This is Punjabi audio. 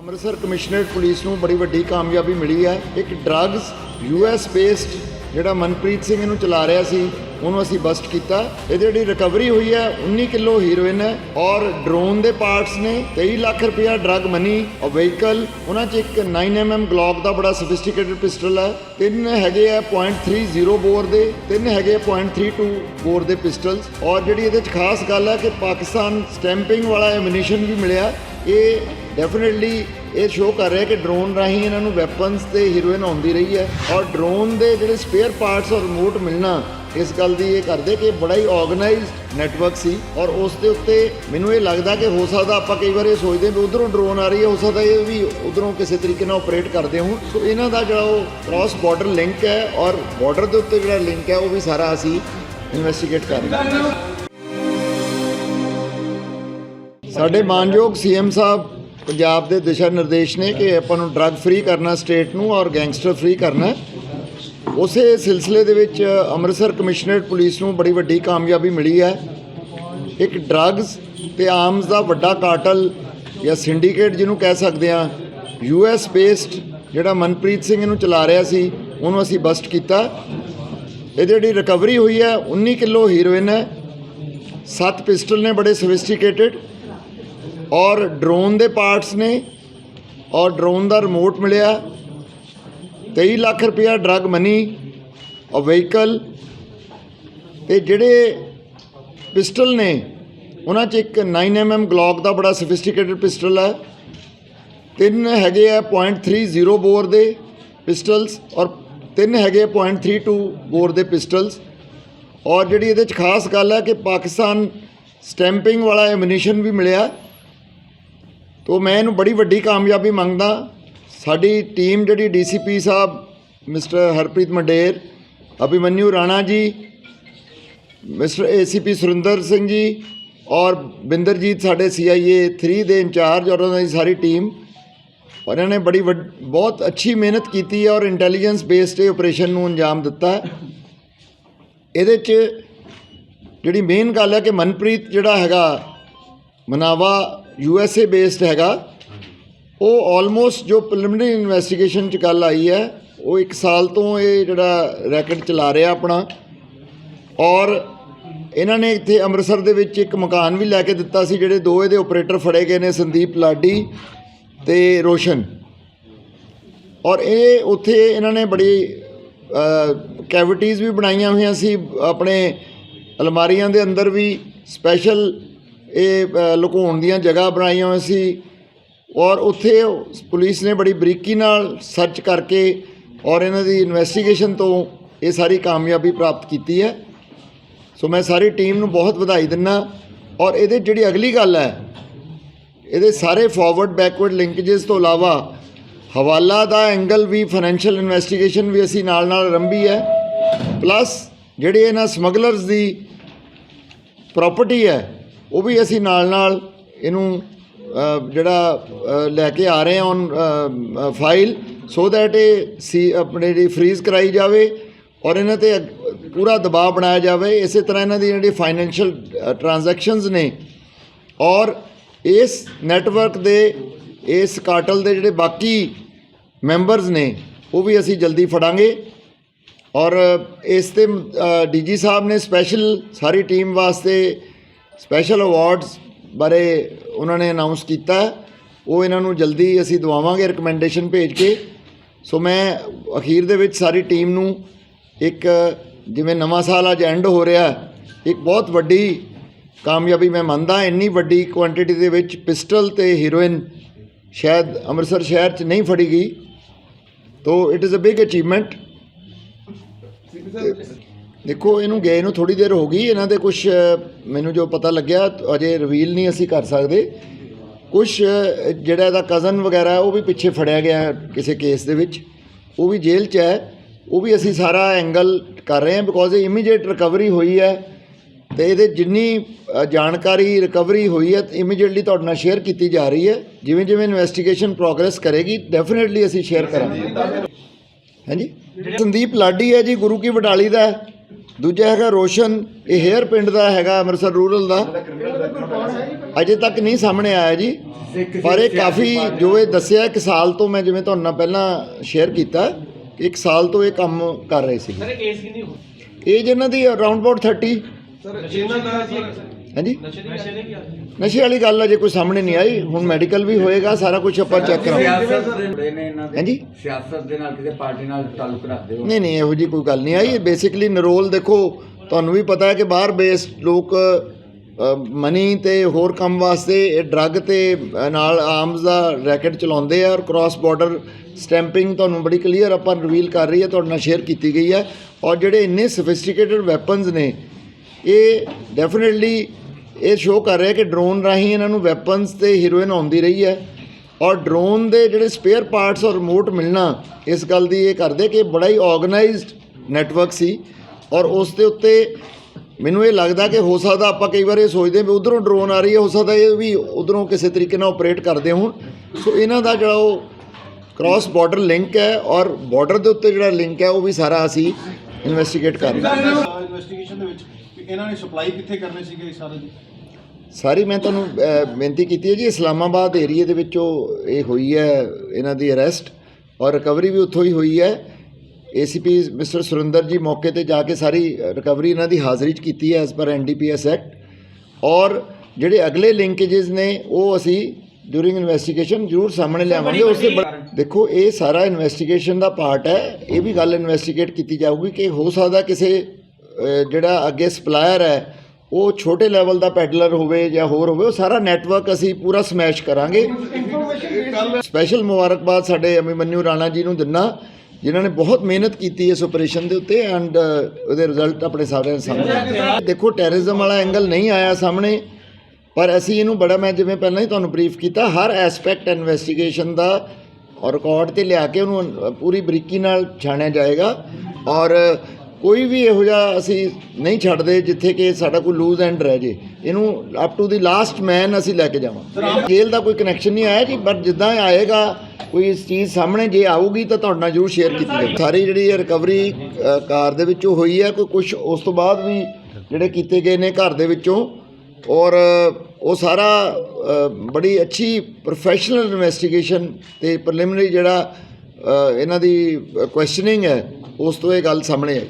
ਅੰਮ੍ਰਿਤਸਰ ਕਮਿਸ਼ਨਰੇਟ ਪੁਲਿਸ ਨੂੰ ਬੜੀ ਵੱਡੀ ਕਾਮਯਾਬੀ ਮਿਲੀ ਹੈ। ਇੱਕ ਡਰੱਗਸ ਯੂਐਸ ਬੇਸਡ ਜਿਹੜਾ ਮਨਪ੍ਰੀਤ ਸਿੰਘ ਇਹਨੂੰ ਚਲਾ ਰਿਹਾ ਸੀ, ਉਹਨੂੰ ਅਸੀਂ ਬਸਟ ਕੀਤਾ। ਇਹਦੀ ਜਿਹੜੀ ਰਿਕਵਰੀ ਹੋਈ ਹੈ 19 ਕਿਲੋ ਹੀਰੋਇਨ ਹੈ ਔਰ ਡਰੋਨ ਦੇ ਪਾਰਟਸ ਨੇ 23 ਲੱਖ ਰੁਪਇਆ ਡਰੱਗ ਮਨੀ ਔਰ ਵਹੀਕਲ ਉਹਨਾਂ 'ਚ ਇੱਕ 9mm ਗਲੌਕ ਦਾ ਬੜਾ ਸੋਫਿਸਟੀਕੇਟਡ ਪਿਸਟਲ ਹੈ। ਤਿੰਨ ਹੈਗੇ ਆ .30 ਬੋਰ ਦੇ, ਤਿੰਨ ਹੈਗੇ ਆ .32 ਬੋਰ ਦੇ ਪਿਸਟਲਸ ਔਰ ਜਿਹੜੀ ਇਹਦੇ 'ਚ ਖਾਸ ਗੱਲ ਹੈ ਕਿ ਪਾਕਿਸਤਾਨ ਸਟੈਂਪਿੰਗ ਵਾਲਾ ਐਮੂਨੀਸ਼ਨ ਵੀ ਮਿਲਿਆ। ਇਹ ਡੈਫੀਨਿਟਲੀ ਇਹ ਸ਼ੋਅ ਕਰ ਰਿਹਾ ਕਿ ਡਰੋਨ ਰਾਹੀਂ ਇਹਨਾਂ ਨੂੰ ਵੈਪਨਸ ਤੇ ਹੀਰੋਇਨ ਆਉਂਦੀ ਰਹੀ ਹੈ ਔਰ ਡਰੋਨ ਦੇ ਜਿਹੜੇ ਸਪੇਅਰ ਪਾਰਟਸ ਔਰ ਰਿਮੋਟ ਮਿਲਣਾ ਇਸ ਗੱਲ ਦੀ ਇਹ ਕਰਦੇ ਕਿ ਬੜਾ ਹੀ ਆਰਗੇਨਾਈਜ਼ਡ ਨੈਟਵਰਕ ਸੀ ਔਰ ਉਸ ਦੇ ਉੱਤੇ ਮੈਨੂੰ ਇਹ ਲੱਗਦਾ ਕਿ ਹੋ ਸਕਦਾ ਆਪਾਂ ਕਈ ਵਾਰ ਇਹ ਸੋਚਦੇ ਹਾਂ ਵੀ ਉਧਰੋਂ ਡਰੋਨ ਆ ਰਹੀ ਹੈ, ਹੋ ਸਕਦਾ ਇਹ ਵੀ ਉਧਰੋਂ ਕਿਸੇ ਤਰੀਕੇ ਨਾਲ ਆਪਰੇਟ ਕਰਦੇ ਹੋਣ। ਸੋ ਇਹਨਾਂ ਦਾ ਜਿਹੜਾ ਉਹ ਕ੍ਰਾਸ ਬਾਰਡਰ ਲਿੰਕ ਹੈ ਔਰ ਬਾਰਡਰ ਦੇ ਉੱਤੇ ਜਿਹੜਾ ਲਿੰਕ ਹੈ, ਉਹ ਵੀ ਸਾਰਾ ਅਸੀਂ ਇਨਵੈਸਟੀਗੇਟ ਕਰ ਰਹੇ ਹਾਂ। ਸਾਡੇ ਮਾਨਯੋਗ ਸੀਐਮ ਸਾਹਿਬ ਪੰਜਾਬ ਦੇ ਦਿਸ਼ਾ ਨਿਰਦੇਸ਼ ਨੇ ਕਿ ਆਪਾਂ ਨੂੰ ਡਰੱਗ ਫ੍ਰੀ ਕਰਨਾ ਸਟੇਟ ਨੂੰ ਔਰ ਗੈਂਗਸਟਰ ਫ੍ਰੀ ਕਰਨਾ ਉਸੇ ਸਿਲਸਿਲੇ ਦੇ ਵਿੱਚ ਅੰਮ੍ਰਿਤਸਰ ਕਮਿਸ਼ਨਰੇਟ ਪੁਲਿਸ ਨੂੰ ਬੜੀ ਵੱਡੀ ਕਾਮਯਾਬੀ ਮਿਲੀ ਹੈ। ਇੱਕ ਡਰੱਗਸ ਤੇ ਆਰਮਸ ਦਾ ਵੱਡਾ ਕਾਰਟਲ ਜਾਂ ਸਿੰਡੀਕੇਟ ਜਿਹਨੂੰ ਕਹਿ ਸਕਦੇ ਆ ਯੂਐਸ ਬੇਸਡ ਜਿਹੜਾ ਮਨਪ੍ਰੀਤ ਸਿੰਘ ਇਹਨੂੰ ਚਲਾ ਰਿਹਾ ਸੀ, ਉਹਨੂੰ ਅਸੀਂ ਬਸਟ ਕੀਤਾ। ਇਹਦੀ ਜਿਹੜੀ ਰਿਕਵਰੀ ਹੋਈ ਹੈ 19 ਕਿਲੋ ਹੀਰੋਇਨ ਹੈ। ਸੱਤ ਪਿਸਟਲ ਨੇ, ਬੜੇ ਸੋਫਿਸਟੀਕੇਟਡ ਔਰ ਡਰੋਨ ਦੇ ਪਾਰਟਸ ਨੇ, ਔਰ ਡਰੋਨ ਦਾ ਰਿਮੋਟ ਮਿਲਿਆ 23 ਲੱਖ ਰੁਪਇਆ ਡਰੱਗ ਮਨੀ, ਔਰ ਵਹੀਕਲ, ਤੇ ਜਿਹੜੇ ਪਿਸਟਲ ਨੇ, ਉਹਨਾਂ 'ਚ ਇੱਕ 9mm ਗਲੌਕ ਦਾ ਬੜਾ ਸੋਫਿਸਟੀਕੇਟਡ ਪਿਸਟਲ ਹੈ, ਤਿੰਨ ਹੈਗੇ ਆ .30 ਬੋਰ ਦੇ ਪਿਸਟਲਸ, ਔਰ ਤਿੰਨ ਹੈਗੇ ਆ .32 ਬੋਰ ਦੇ ਪਿਸਟਲਸ, ਔਰ ਜਿਹੜੀ ਇਹਦੇ 'ਚ ਖਾਸ ਗੱਲ ਹੈ ਕਿ ਪਾਕਿਸਤਾਨ ਸਟੈਂਪਿੰਗ ਵਾਲਾ ਐਮੂਨੀਸ਼ਨ ਵੀ ਮਿਲਿਆ ਤੋ ਮੈਂ ਇਹਨੂੰ ਬੜੀ ਵੱਡੀ ਕਾਮਯਾਬੀ ਮੰਗਦਾ। ਸਾਡੀ ਟੀਮ ਜਿਹੜੀ ਡੀਸੀਪੀ ਸਾਹਿਬ, mister Harpreet Mander Abhimanyu Rana ji, mister ACP Surinder Singh ji ਔਰ ਬਿੰਦਰਜੀਤ ਸਾਡੇ ਸੀਆਈਏ 3 ਦੇ ਇੰਚਾਰਜ ਔਰ ਉਹਨਾਂ ਦੀ ਸਾਰੀ ਟੀਮ, ਔਰ ਇਹਨਾਂ ਨੇ ਬੜੀ ਵੱਡ- ਬਹੁਤ ਅੱਛੀ ਮਿਹਨਤ ਕੀਤੀ ਹੈ ਔਰ ਇੰਟੈਲੀਜੈਂਸ ਬੇਸਡ ਇਹ ਆਪਰੇਸ਼ਨ ਨੂੰ ਅੰਜਾਮ ਦਿੱਤਾ ਇਹਦੇ 'ਚ ਜਿਹੜੀ ਮੇਨ ਗੱਲ ਹੈ ਕਿ ਮਨਪ੍ਰੀਤ ਜਿਹੜਾ ਹੈਗਾ, Manawa U S A based ਹੈਗਾ। ਉਹ ਆਲਮੋਸਟ ਜੋ ਪ੍ਰੀਲਿਮਿਨਰੀ ਇਨਵੈਸਟੀਗੇਸ਼ਨ ਚ ਗੱਲ ਆਈ ਹੈ, ਉਹ 1 ਸਾਲ ਤੋਂ ਇਹ ਜਿਹੜਾ ਰੈਕਟ ਚਲਾ ਰਿਹਾ ਆਪਣਾ। ਔਰ ਇਹਨਾਂ ਨੇ ਇੱਥੇ ਅੰਮ੍ਰਿਤਸਰ ਦੇ ਵਿੱਚ ਇੱਕ ਮਕਾਨ ਵੀ ਲੈ ਕੇ ਦਿੱਤਾ ਸੀ, ਜਿਹੜੇ ਦੋ ਇਹਦੇ ਆਪਰੇਟਰ ਫੜੇ ਗਏ ਨੇ, ਸੰਦੀਪ ਲਾਡੀ ਤੇ ਰੋਸ਼ਨ। ਔਰ ਇਹ ਉੱਥੇ ਇਹਨਾਂ ਨੇ ਬੜੀ ਕੈਵਿਟੀਜ਼ ਵੀ ਬਣਾਈਆਂ ਹੋਈਆਂ ਸੀ, ਆਪਣੇ ਅਲਮਾਰੀਆਂ ਦੇ ਅੰਦਰ ਵੀ ਸਪੈਸ਼ਲ ਇਹ ਲੁਕਾਉਣ ਦੀਆਂ ਜਗ੍ਹਾ ਬਣਾਈਆਂ ਹੋਈਆਂ ਸੀ। ਔਰ ਉੱਥੇ ਪੁਲਿਸ ਨੇ ਬੜੀ ਬਰੀਕੀ ਨਾਲ ਸਰਚ ਕਰਕੇ ਔਰ ਇਹਨਾਂ ਦੀ ਇਨਵੈਸਟੀਗੇਸ਼ਨ ਤੋਂ ਇਹ ਸਾਰੀ ਕਾਮਯਾਬੀ ਪ੍ਰਾਪਤ ਕੀਤੀ ਹੈ। ਸੋ ਮੈਂ ਸਾਰੀ ਟੀਮ ਨੂੰ ਬਹੁਤ ਵਧਾਈ ਦਿੰਦਾ ਔਰ ਇਹਦੇ ਜਿਹੜੀ ਅਗਲੀ ਗੱਲ ਹੈ, ਇਹਦੇ ਸਾਰੇ ਫਾਰਵਰਡ ਬੈਕਵਰਡ ਲਿੰਕੇजेस ਤੋਂ ਇਲਾਵਾ ਹਵਾਲਾ ਦਾ ਐਂਗਲ ਵੀ ਫਾਈਨੈਂਸ਼ੀਅਲ ਇਨਵੈਸਟੀਗੇਸ਼ਨ ਵੀ ਅਸੀਂ ਨਾਲ ਨਾਲ ਆਰੰਭੀ ਹੈ। ਪਲੱਸ ਜਿਹੜੇ ਇਹਨਾਂ ਸਮਗਲਰਸ ਦੀ ਪ੍ਰਾਪਰਟੀ ਹੈ ਉਹ ਵੀ ਅਸੀਂ ਨਾਲ ਨਾਲ ਇਹਨੂੰ ਜਿਹੜਾ ਲੈ ਕੇ ਆ ਰਹੇ ਹਾਂ ਔਨ ਫਾਈਲ ਸੋ ਦੈਟ ਇਹ ਸੀ, ਆਪਣੇ ਜਿਹੜੀ ਫ੍ਰੀਜ਼ ਕਰਾਈ ਜਾਵੇ ਔਰ ਇਹਨਾਂ ਤੇ ਅਗ- ਪੂਰਾ ਦਬਾਅ ਬਣਾਇਆ ਜਾਵੇ। ਇਸੇ ਤਰ੍ਹਾਂ ਇਹਨਾਂ ਦੀ ਜਿਹੜੀ ਫਾਈਨੈਂਸ਼ੀਅਲ ਟ੍ਰਾਂਜੈਕਸ਼ਨਸ ਨੇ ਔਰ ਇਸ ਨੈਟਵਰਕ ਦੇ, ਇਸ ਕਾਟਲ ਦੇ ਜਿਹੜੇ ਬਾਕੀ ਮੈਂਬਰਸ ਨੇ, ਉਹ ਵੀ ਅਸੀਂ ਜਲਦੀ ਫੜਾਂਗੇ। ਔਰ ਇਸ ਤੇ ਡੀਜੀ ਸਾਹਿਬ ਨੇ ਸਪੈਸ਼ਲ ਸਾਰੀ ਟੀਮ ਵਾਸਤੇ ਸਪੈਸ਼ਲ ਅਵਾਰਡਸ ਬਾਰੇ ਉਹਨਾਂ ਨੇ ਅਨਾਉਂਸ ਕੀਤਾ ਉਹ ਇਹਨਾਂ ਨੂੰ ਜਲਦੀ ਅਸੀਂ ਦਵਾਵਾਂਗੇ ਰეკਮੈਂਡੇਸ਼ਨ ਭੇਜ ਕੇ। ਸੋ ਮੈਂ ਅਖੀਰ ਦੇ ਵਿੱਚ ਸਾਰੀ ਟੀਮ ਨੂੰ ਇੱਕ ਜਿਵੇਂ ਨਵਾਂ ਸਾਲ ਅੱਜ ਐਂਡ ਹੋ ਰਿਹਾ ਇੱਕ ਬਹੁਤ ਵੱਡੀ ਕਾਮਯਾਬੀ ਮੈਂ ਮੰਨਦਾ, ਇੰਨੀ ਵੱਡੀ ਕੁਆਂਟੀਟੀ ਦੇ ਵਿੱਚ ਪਿਸਟਲ ਤੇ ਹੀਰੋਇਨ ਸ਼ਾਇਦ ਅੰਮ੍ਰਿਤਸਰ ਸ਼ਹਿਰ 'ਚ ਨਹੀਂ ਫੜੀ ਗਈ। ਤੋ it is a big achievement ਦੇਖੋ, ਇਹਨੂੰ ਗਏ ਨੂੰ ਥੋੜੀ ਦੇਰ ਹੋ ਗਈ, ਇਹਨਾਂ ਦੇ ਕੁਝ ਮੈਨੂੰ ਜੋ ਪਤਾ ਲੱਗਿਆ, ਅਜੇ ਰਿਵੀਲ ਨਹੀਂ ਅਸੀਂ ਕਰ ਸਕਦੇ। ਕੁਝ ਜਿਹੜਾ ਇਹਦਾ ਕਜ਼ਨ ਵਗੈਰਾ, ਉਹ ਵੀ ਪਿੱਛੇ ਫੜਿਆ ਗਿਆ ਕਿਸੇ ਕੇਸ ਦੇ ਵਿੱਚ। ਉਹ ਵੀ ਜੇਲ੍ਹ 'ਚ ਹੈ। ਉਹ ਵੀ ਅਸੀਂ ਸਾਰਾ ਐਂਗਲ ਕਰ ਰਹੇ ਹਾਂ ਬਿਕੋਜ਼ ਇਹ ਇਮੀਡੀਏਟ ਰਿਕਵਰੀ ਹੋਈ ਹੈ। ਤੇ ਇਹਦੇ ਜਿੰਨੀ ਜਾਣਕਾਰੀ ਰਿਕਵਰੀ ਹੋਈ ਹੈ ਇਮੀਡੀਏਟਲੀ ਤੁਹਾਡੇ ਨਾਲ ਸ਼ੇਅਰ ਕੀਤੀ ਜਾ ਰਹੀ ਹੈ। ਜਿਵੇਂ ਜਿਵੇਂ ਇਨਵੈਸਟੀਗੇਸ਼ਨ ਪ੍ਰੋਗਰੈਸ ਕਰੇਗੀ ਡੈਫੀਨਿਟਲੀ ਅਸੀਂ ਸ਼ੇਅਰ ਕਰਾਂਗੇ। ਹਾਂਜੀ? ਸੰਦੀਪ ਲਾਡੀ ਹੈ ਜੀ, ਗੁਰੂ ਕੀ ਵਡਾਲੀ ਦਾ ਦੂਜਾ ਹੈਗਾ ਰੋਸ਼ਨ ਇਹ ਹੇਅਰ ਪਿੰਡ ਦਾ ਹੈਗਾ ਅੰਮ੍ਰਿਤਸਰ ਰੂਰਲ ਦਾ। ਅਜੇ ਤੱਕ ਨਹੀਂ ਸਾਹਮਣੇ ਆਇਆ ਜੀ। ਪਰ ਇਹ ਕਾਫੀ ਜੋ ਇਹ ਦੱਸਿਆ ਇੱਕ ਸਾਲ ਤੋਂ ਮੈਂ ਜਿਵੇਂ ਤੁਹਾਨੂੰ ਨਾਲ ਪਹਿਲਾਂ ਸ਼ੇਅਰ ਕੀਤਾ ਕਿ ਇੱਕ ਸਾਲ ਤੋਂ ਇਹ ਕੰਮ ਕਰ ਰਹੇ ਸੀ। ਸਰ ਕੇਸ ਕਿੰਨੀ ਹੋ ਏਜ ਇਹਨਾਂ ਦੀ ਅਰਾਊਂਡ ਅਬਾਊਟ 30 ਸਰ ਜਿੰਨਾ ਦਾ ਹਾਂਜੀ? ਨਸ਼ੇ ਵਾਲੀ ਗੱਲ ਅਜੇ ਕੋਈ ਸਾਹਮਣੇ ਨਹੀਂ ਆਈ ਹੁਣ ਮੈਡੀਕਲ ਵੀ ਹੋਏਗਾ ਸਾਰਾ ਕੁਝ ਆਪਾਂ ਚੈੱਕ ਕਰਾਂਗੇ। ਹਾਂਜੀ? ਸਿਆਸਤ ਦੇ ਨਾਲ ਕਿਸੇ ਪਾਰਟੀ ਨਾਲ ਤਾਲੁਕ ਰੱਖਦੇ ਹੋ ਨਹੀਂ ਨਹੀਂ ਇਹੋ ਜੀ ਕੋਈ ਗੱਲ ਨਹੀਂ ਆਈ। ਬੇਸਿਕਲੀ ਨਰੋਲ ਦੇਖੋ ਤੁਹਾਨੂੰ ਵੀ ਪਤਾ ਹੈ ਕਿ ਬਾਹਰ ਬੇਸਡ ਲੋਕ ਮਨੀ ਤੇ ਹੋਰ ਕੰਮ ਵਾਸਤੇ ਇਹ ਡਰੱਗ ਤੇ ਨਾਲ ਆਰਮਸ ਦਾ ਰੈਕਟ ਚਲਾਉਂਦੇ ਆ ਔਰ ਕ੍ਰਾਸ ਬਾਰਡਰ ਸਟੈਂਪਿੰਗ ਤੁਹਾਨੂੰ ਬੜੀ ਕਲੀਅਰ ਆਪਾਂ ਰਿਵੀਲ ਕਰ ਰਹੀ ਹੈ ਤੁਹਾਡੇ ਨਾਲ ਸ਼ੇਅਰ ਕੀਤੀ ਗਈ ਹੈ। ਔਰ ਜਿਹੜੇ ਇੰਨੇ ਸੋਫਿਸਟੀਕੇਟਡ ਵੈਪਨਸ ਨੇ ਇਹ ਡੈਫੀਨਿਟਲੀ ਇਹ ਸ਼ੋਅ ਕਰ ਰਿਹਾ ਕਿ ਡਰੋਨ ਰਾਹੀਂ ਇਹਨਾਂ ਨੂੰ ਵੈਪਨਸ ਤੇ ਹੀਰੋਇਨ ਆਉਂਦੀ ਰਹੀ ਹੈ ਔਰ ਡਰੋਨ ਦੇ ਜਿਹੜੇ ਸਪੇਅਰ ਪਾਰਟਸ ਔਰ ਰਿਮੋਟ ਮਿਲਣਾ ਇਸ ਗੱਲ ਦੀ ਇਹ ਕਰਦੇ ਕਿ ਬੜਾ ਹੀ ਆਰਗੇਨਾਈਜ਼ਡ ਨੈਟਵਰਕ ਸੀ ਔਰ ਉਸ ਦੇ ਉੱਤੇ ਮੈਨੂੰ ਇਹ ਲੱਗਦਾ ਕਿ ਹੋ ਸਕਦਾ ਆਪਾਂ ਕਈ ਵਾਰ ਇਹ ਸੋਚਦੇ ਵੀ ਉਧਰੋਂ ਡਰੋਨ ਆ ਰਹੀ ਹੈ, ਹੋ ਸਕਦਾ ਇਹ ਵੀ ਉਧਰੋਂ ਕਿਸੇ ਤਰੀਕੇ ਨਾਲ ਆਪਰੇਟ ਕਰਦੇ ਹੋਣ। ਸੋ ਇਹਨਾਂ ਦਾ ਜਿਹੜਾ ਉਹ ਕ੍ਰਾਸ ਬਾਰਡਰ ਲਿੰਕ ਹੈ ਔਰ ਬਾਰਡਰ ਦੇ ਉੱਤੇ ਜਿਹੜਾ ਲਿੰਕ ਹੈ, ਉਹ ਵੀ ਸਾਰਾ ਅਸੀਂ ਇਨਵੈਸਟੀਗੇਟ ਕਰ ਰਹੇ ਹਾਂ। ਇਨਵੈਸਟੀਗੇਸ਼ਨ ਦੇ ਵਿੱਚ ਇਹਨਾਂ ਨੇ ਸਪਲਾਈ ਕਿੱਥੇ ਕਰਨੇ ਸੀਗੇ ਸਾਰੇ? ਸਾਰੀ ਮੈਂ ਤੁਹਾਨੂੰ ਅਹ, ਬੇਨਤੀ ਕੀਤੀ ਹੈ ਜੀ ਇਸਲਾਮਾਬਾਦ ਏਰੀਏ ਦੇ ਵਿੱਚੋਂ ਇਹ ਹੋਈ ਹੈ ਇਹਨਾਂ ਦੀ ਅਰੈਸਟ ਔਰ ਰਿਕਵਰੀ ਵੀ ਉੱਥੋਂ ਹੀ ਹੋਈ ਹੈ। ਏਸੀਪੀ ਮਿਸਟਰ ਸੁਰਿੰਦਰ ਜੀ ਮੌਕੇ ਤੇ ਜਾ ਕੇ ਸਾਰੀ ਰਿਕਵਰੀ ਇਹਨਾਂ ਦੀ ਹਾਜ਼ਰੀ 'ਚ ਕੀਤੀ ਹੈ ਐਸ ਪਰ ਐਨਡੀਪੀਐਸ ਐਕਟ ਔਰ ਜਿਹੜੇ ਅਗਲੇ ਲਿੰਕੇजेस ਨੇ ਉਹ ਅਸੀਂ ਡਿਊਰਿੰਗ ਇਨਵੈਸਟੀਗੇਸ਼ਨ ਜ਼ਰੂਰ ਸਾਹਮਣੇ ਲਿਆਵਾਂਗੇ। ਉਸ ਦੇ ਬ- ਦੇਖੋ ਇਹ ਸਾਰਾ ਇਨਵੈਸਟੀਗੇਸ਼ਨ ਦਾ ਪਾਰਟ ਹੈ। ਇਹ ਵੀ ਗੱਲ ਇਨਵੈਸਟੀਗੇਟ ਕੀਤੀ ਜਾਊਗੀ ਕਿ ਹੋ ਸਕਦਾ ਕਿਸੇ ਅਹ, ਜਿਹੜਾ ਅੱਗੇ ਸਪਲਾਇਰ ਹੈ ਉਹ ਛੋਟੇ ਲੈਵਲ ਦਾ ਪੈਡਲਰ ਹੋਵੇ ਜਾਂ ਹੋਰ ਹੋਵੇ ਉਹ ਸਾਰਾ ਨੈਟਵਰਕ ਅਸੀਂ ਪੂਰਾ ਸਮੈਸ਼ ਕਰਾਂਗੇ। ਸਪੈਸ਼ਲ ਮੁਬਾਰਕਬਾਦ ਸਾਡੇ ਅਮਿਮਨਿਊ ਰਾਣਾ ਜੀ ਨੂੰ ਦਿੰਨਾ ਜਿਨ੍ਹਾਂ ਨੇ ਬਹੁਤ ਮਿਹਨਤ ਕੀਤੀ ਇਸ ਆਪਰੇਸ਼ਨ ਦੇ ਉੱਤੇ ਐਂਡ ਉਹਦੇ ਰਿਜ਼ਲਟ ਆਪਣੇ ਸਾਰਿਆਂ ਦੇ ਸਾਹਮਣੇ। ਦੇਖੋ ਟੈਰਰਿਜ਼ਮ ਵਾਲਾ ਐਂਗਲ ਨਹੀਂ ਆਇਆ ਸਾਹਮਣੇ ਪਰ ਅਸੀਂ ਇਹਨੂੰ ਬੜਾ ਮੈਂ ਜਿਵੇਂ ਪਹਿਲਾਂ ਹੀ ਤੁਹਾਨੂੰ ਬਰੀਫ ਕੀਤਾ ਹਰ ਐਸਪੈਕਟ ਇਨਵੈਸਟੀਗੇਸ਼ਨ ਦਾ ਔਰ ਰਿਕਾਰਡ ਤੇ ਲਿਆ ਕੇ ਉਹਨੂੰ ਪੂਰੀ ਬਰੀਕੀ ਨਾਲ ਛਾਣਿਆ ਜਾਏਗਾ। ਔਰ ਕੋਈ ਵੀ ਇਹੋ ਜਿਹਾ ਅਸੀਂ ਨਹੀਂ ਛੱਡਦੇ ਜਿੱਥੇ ਕਿ ਸਾਡਾ ਕੋਈ ਲੂਜ਼ ਐਂਡ ਰਹਿ ਜੇ। ਇਹਨੂੰ up to the last man ਅਸੀਂ ਲੈ ਕੇ ਜਾਵਾਂ। ਜੇਲ੍ਹ ਦਾ ਕੋਈ ਕਨੈਕਸ਼ਨ ਨਹੀਂ ਆਇਆ ਜੀ ਬਟ ਜਿੱਦਾਂ ਇਹ ਆਏਗਾ, ਕੋਈ ਇਸ ਚੀਜ਼ ਸਾਹਮਣੇ ਜੇ ਆਊਗੀ ਤਾਂ ਤੁਹਾਡੇ ਨਾਲ ਜ਼ਰੂਰ ਸ਼ੇਅਰ ਕੀਤੀ ਜਾਵੇ ਸਾਰੀ ਜਿਹੜੀ ਰਿਕਵਰੀ ਕਾਰ ਦੇ ਵਿੱਚੋਂ ਹੋਈ ਹੈ, ਕੋਈ ਕੁਝ ਉਸ ਤੋਂ ਬਾਅਦ ਵੀ ਜਿਹੜੇ ਕੀਤੇ ਗਏ ਨੇ ਘਰ ਦੇ ਵਿੱਚੋਂ, ਔਰ ਉਹ ਸਾਰਾ ਬੜੀ ਅੱਛੀ ਪ੍ਰੋਫੈਸ਼ਨਲ ਇਨਵੈਸਟੀਗੇਸ਼ਨ ਤੇ ਪ੍ਰੀਲਿਮਿਨਰੀ ਜਿਹੜਾ ਇਹਨਾਂ ਦੀ ਕੁਐਸਚਨਿੰਗ ਹੈ ਉਸ ਤੋਂ ਇਹ ਗੱਲ ਸਾਹਮਣੇ ਆਈ।